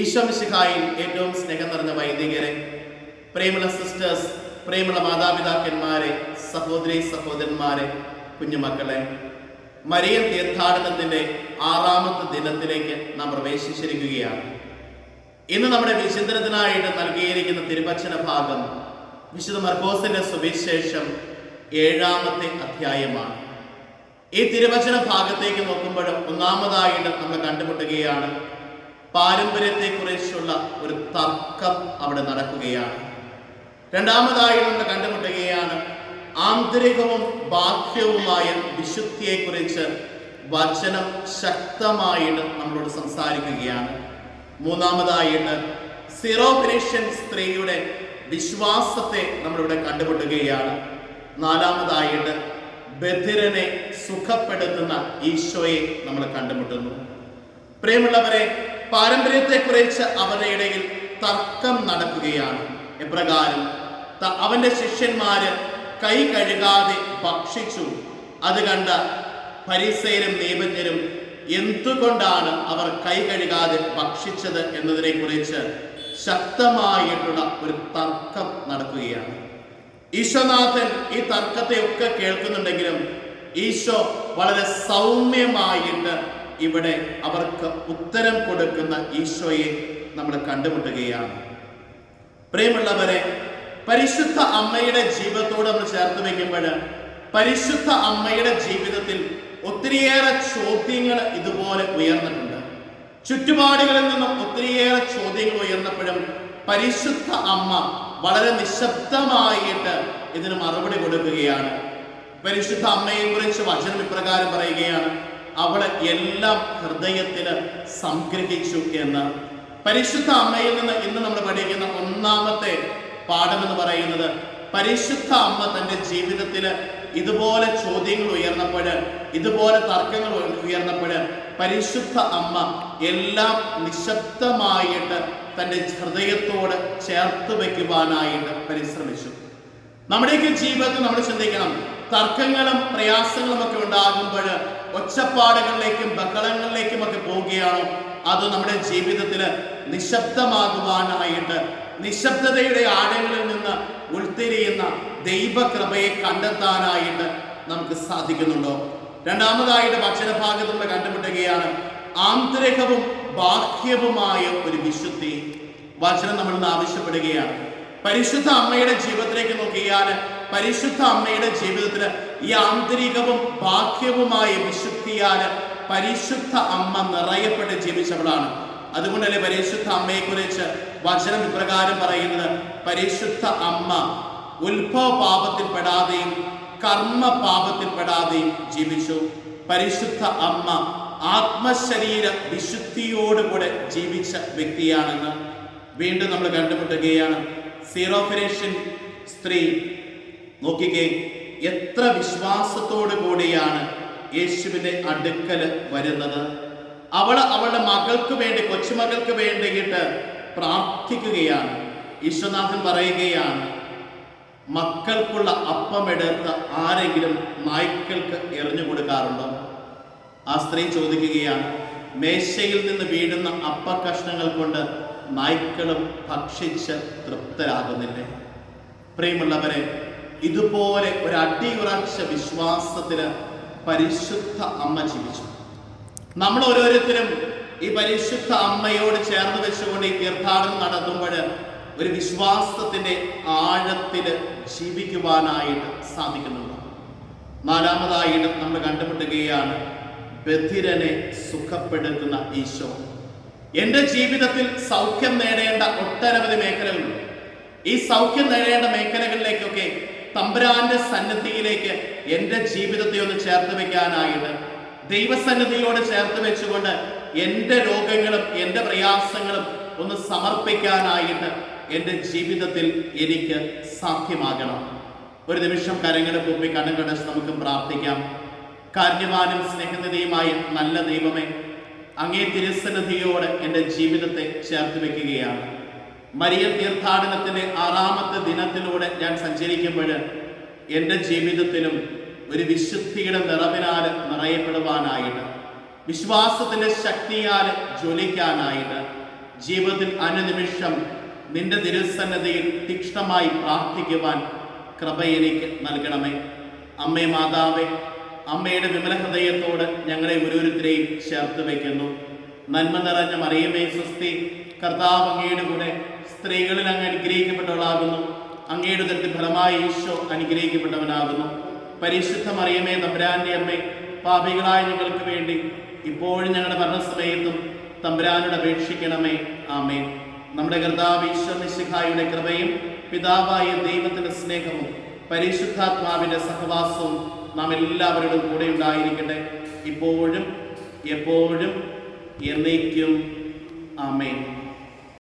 ഈശോമിശിഹായിൽ ഏറ്റവും സ്നേഹം നിറഞ്ഞ വൈദികരെ പ്രേമുള്ള സിസ്റ്റേഴ്സ് പ്രേമുള്ള മാതാപിതാക്കന്മാരെ സഹോദരി സഹോദരന്മാരെ കുഞ്ഞുമക്കളെ മരിയൻ തീർത്ഥാടനത്തിന്റെ ആറാമത്തെ ദിനത്തിലേക്ക് നാം പ്രവേശിച്ചിരിക്കുകയാണ്. ഇന്ന് നമ്മുടെ വിചിന്തനത്തിനായിട്ട് നൽകിയിരിക്കുന്ന തിരുവചന ഭാഗം വിശുദ്ധ മർക്കോസിന്റെ സുവിശേഷം ഏഴാമത്തെ അധ്യായമാണ്. ഈ തിരുവചന ഭാഗത്തേക്ക് നോക്കുമ്പോഴും ഒന്നാമതായിട്ട് നമ്മൾ കണ്ടുമുട്ടുകയാണ് പാരമ്പര്യത്തെക്കുറിച്ചുള്ള ഒരു തർക്കം അവിടെ നടക്കുകയാണ്. രണ്ടാമതായി നമ്മൾ കണ്ടുമുട്ടുകയാണ് ആന്തരികവും ബാഹ്യവുമായ വിശുദ്ധിയെക്കുറിച്ച് വചനം ശക്തമായിട്ട് നമ്മളോട് സംസാരിക്കുകയാണ്. മൂന്നാമതായിട്ട് സിറോപെനേഷ്യൻ സ്ത്രീയുടെ വിശ്വാസത്തെ നമ്മളിവിടെ കണ്ടുമുട്ടുകയാണ്. നാലാമതായിട്ട് ബധിരനെ സുഖപ്പെടുത്തുന്ന ഈശോയെ നമ്മൾ കണ്ടുമുട്ടുന്നു. പ്രിയമുള്ളവരെ പാരമ്പര്യത്തെക്കുറിച്ച് അവരുടെ ഇടയിൽ തർക്കം നടക്കുകയാണ്. എപ്രകാരം അവന്റെ ശിഷ്യന്മാര് കൈ കഴുകാതെ ഭക്ഷിച്ചു. അത് കണ്ട പരിസരും നിയമജ്ഞരും എന്തുകൊണ്ടാണ് അവർ കൈ കഴുകാതെ ഭക്ഷിച്ചത് എന്നതിനെ കുറിച്ച് ശക്തമായിട്ടുള്ള ഒരു തർക്കം നടക്കുകയാണ്. ഈശോനാഥൻ ഈ തർക്കത്തെ ഒക്കെ കേൾക്കുന്നുണ്ടെങ്കിലും ഈശോ വളരെ സൗമ്യമായിട്ട് ഇവിടെ അവർക്ക് ഉത്തരം കൊടുക്കുന്ന ഈശോയെ നമ്മൾ കണ്ടുമുട്ടുകയാണ്. പ്രിയമുള്ളവരെ പരിശുദ്ധ അമ്മയുടെ ജീവിതത്തോട് നമ്മൾ ചേർത്ത് വയ്ക്കുമ്പോൾ പരിശുദ്ധ അമ്മയുടെ ജീവിതത്തിൽ ഒത്തിരിയേറെ ചോദ്യങ്ങൾ ഇതുപോലെ ഉയർന്നിട്ടുണ്ട്. ചുറ്റുപാടുകളിൽ നിന്നും ഒത്തിരിയേറെ ചോദ്യങ്ങൾ ഉയർന്നപ്പോഴും പരിശുദ്ധ അമ്മ വളരെ നിശബ്ദമായിട്ട് ഇതിന് മറുപടി കൊടുക്കുകയാണ്. പരിശുദ്ധ അമ്മയെ കുറിച്ച് വചനം ഇപ്രകാരം പറയുകയാണ്. അവൾ എല്ലാം ഹൃദയത്തിൽ സംഗ്രഹിച്ചു എന്ന്. പരിശുദ്ധ അമ്മയിൽ നിന്ന് ഇന്ന് നമ്മൾ പഠിക്കുന്ന ഒന്നാമത്തെ പാഠമെന്ന് പറയുന്നത് പരിശുദ്ധ അമ്മ തന്റെ ജീവിതത്തിൽ ഇതുപോലെ ചോദ്യങ്ങൾ ഉയർന്നപ്പോൾ ഇതുപോലെ തർക്കങ്ങൾ ഉയർന്നപ്പോൾ പരിശുദ്ധ അമ്മ എല്ലാം നിശബ്ദമായിട്ട് തന്റെ ഹൃദയത്തോട് ചേർത്ത് വയ്ക്കുവാനായിട്ട് പരിശ്രമിച്ചു. നമ്മുടെയൊക്കെ ജീവിതത്തിൽ നമ്മൾ ചിന്തിക്കണം തർക്കങ്ങളും പ്രയാസങ്ങളും ഒക്കെ ഉണ്ടാകുമ്പോൾ ഒച്ചപ്പാടുകളിലേക്കും ബഹളങ്ങളിലേക്കും ഒക്കെ പോവുകയാണോ. അത് നമ്മുടെ ജീവിതത്തിൽ നിശബ്ദമാകുവാനായിട്ട് നിശബ്ദതയുടെ ആഴങ്ങളിൽ നിന്ന് ഉൾത്തിരിയുന്ന ദൈവകൃപയെ കണ്ടെത്താനായിട്ട് നമുക്ക് സാധിക്കുന്നുണ്ടോ? രണ്ടാമതായിട്ട് ഭക്ഷണഭാഗത്ത് നമ്മൾ കണ്ടുമുട്ടുകയാണ്. ആന്തരികവും ബാഹ്യവുമായ ഒരു വിശുദ്ധി. വചനം നമ്മൾ ആവശ്യപ്പെടുകയാണ്. പരിശുദ്ധ അമ്മയുടെ ജീവിതത്തിലേക്ക് നോക്കിയാൽ പരിശുദ്ധ അമ്മയുടെ ജീവിതത്തിൽ ഈ ആന്തരികവും ബാഹ്യവുമായ വിശുദ്ധിയാൽ പരിശുദ്ധ അമ്മ നിറയപ്പെട്ട് ജീവിച്ചവളാണ്. അതുകൊണ്ടല്ലേ പരിശുദ്ധ അമ്മയെക്കുറിച്ച് വചനം ഇപ്രകാരം പറയുന്നത്? പരിശുദ്ധ അമ്മ ഉത്ഭവ പാപത്തിൽപ്പെടാതെയും കർമ്മ പാപത്തിൽപ്പെടാതെയും ജീവിച്ചു. പരിശുദ്ധ അമ്മ ആത്മശരീര വിശുദ്ധിയോടുകൂടെ ജീവിച്ച വ്യക്തിയാണെന്ന് വീണ്ടും നമ്മൾ കണ്ടുമുട്ടുകയാണ്. സീറോഫിനേഷ്യൻ സ്ത്രീ നോക്കിക്കേ എത്ര വിശ്വാസത്തോടു കൂടിയാണ് യേശുവിന്റെ അടുക്കൽ വരുന്നത്? അവൾ അവളുടെ മകൾക്ക് വേണ്ടി കൊച്ചുമകൾക്ക് വേണ്ടിയിട്ട് പ്രാർത്ഥിക്കുകയാണ്. ഈശ്വനാഥൻ പറയുകയാണ് മക്കൾക്കുള്ള അപ്പമെടുത്ത് ആരെങ്കിലും നായ്ക്കൾക്ക് എറിഞ്ഞു കൊടുക്കാറുണ്ടോ? ആ സ്ത്രീ ചോദിക്കുകയാണ് മേശയിൽ നിന്ന് വീഴുന്ന അപ്പക്കഷ്ണങ്ങൾ കൊണ്ട് നായ്ക്കളും ഭക്ഷിച്ച് തൃപ്തരാകുന്നില്ലേ? പ്രിയമുള്ളവരെ ഇതുപോലെ ഒരു അടിയുറച്ച വിശ്വാസത്തിന് പരിശുദ്ധ അമ്മ ജീവിച്ചു. നമ്മൾ ഓരോരുത്തരും ഈ പരിശുദ്ധ അമ്മയോട് ചേർന്ന് വെച്ചുകൊണ്ട് ഈ തീർത്ഥാടനം നടത്തുമ്പോൾ ഒരു വിശ്വാസത്തിന്റെ ആഴത്തിൽ ജീവിക്കുവാനായിട്ട് സാധിക്കുന്നുണ്ട്. നാലാമതായിട്ട് നമ്മൾ കണ്ടുമുട്ടുകയാണ് ബധിരനെ സുഖപ്പെടുത്തുന്ന ഈശോ. എന്റെ ജീവിതത്തിൽ സൗഖ്യം നേടേണ്ട ഒട്ടനവധി മേഖലകളുണ്ട്. ഈ സൗഖ്യം നേടേണ്ട മേഖലകളിലേക്കൊക്കെ തമ്പുരാന്റെ സന്നദ്ധിയിലേക്ക് എന്റെ ജീവിതത്തെ ഒന്ന് ചേർത്ത് വെക്കാനായിട്ട് ദൈവസന്നിധിയോട് ചേർത്ത് വെച്ചുകൊണ്ട് എന്റെ രോഗങ്ങളും എന്റെ പ്രയാസങ്ങളും ഒന്ന് സമർപ്പിക്കാനായിട്ട് എന്റെ ജീവിതത്തിൽ എനിക്ക് സാധ്യമാകണം. ഒരു നിമിഷം കരങ്ങൾ പൊപ്പി കണ്ണും കടച്ച് നമുക്ക് പ്രാർത്ഥിക്കാം. കാര്യവാനും സ്നേഹനിധിയുമായ നല്ല ദൈവമേ അങ്ങേ തിരുസന്നിധിയോട് എന്റെ ജീവിതത്തെ ചേർത്ത് വെക്കുകയാണ്. മരിയ തീർത്ഥാടനത്തിന്റെ ആറാമത്തെ ദിനത്തിലൂടെ ഞാൻ സഞ്ചരിക്കുമ്പോൾ എന്റെ ജീവിതത്തിലും ഒരു വിശുദ്ധിയുടെ നിറവിനാൽ നിറയപ്പെടുവാനായിട്ട് വിശ്വാസത്തിന്റെ ശക്തിയാൽ ജ്വലിക്കാനായിട്ട് ജീവിതത്തിൽ അനുനിമിഷം നിന്റെ തിരുസന്നതയിൽ തീക്ഷ്ണമായി പ്രാർത്ഥിക്കുവാൻ കൃപ എനിക്ക് നൽകണമേ. അമ്മേ മാതാവേ അമ്മയുടെ വിമല ഹൃദയത്തോട് ഞങ്ങളെ ഓരോരുത്തരെയും ചേർത്ത് വയ്ക്കുന്നു. നന്മ നിറഞ്ഞ മറിയമേ സുസ്തി കർത്താവ് അങ്ങയുടെ കൂടെ സ്ത്രീകളിൽ അങ്ങ് അനുഗ്രഹിക്കപ്പെട്ടവളാകുന്നു. അങ്ങയുടെ തരത്തിൽ ഫലമായി ഈശോ അനുഗ്രഹിക്കപ്പെട്ടവനാകുന്നു. പരിശുദ്ധ മറിയമേ തമ്പുരാന്റെ അമ്മേ പാപികളായ ഞങ്ങൾക്ക് വേണ്ടി ഇപ്പോഴും ഞങ്ങളുടെ മരണസമയത്തും തമ്പുരാനോട് അപേക്ഷിക്കണമേ. ആമേ നമ്മുടെ കർത്താവ് ഈശ്വർ നിശിഖായുടെ കൃപയും പിതാവായ ദൈവത്തിന്റെ സ്നേഹവും പരിശുദ്ധാത്മാവിന്റെ സഹവാസവും നാം എല്ലാവരോടും കൂടെ ഉണ്ടായിരിക്കട്ടെ. ഇപ്പോഴും എപ്പോഴും എന്നേക്കും. ആമേൻ.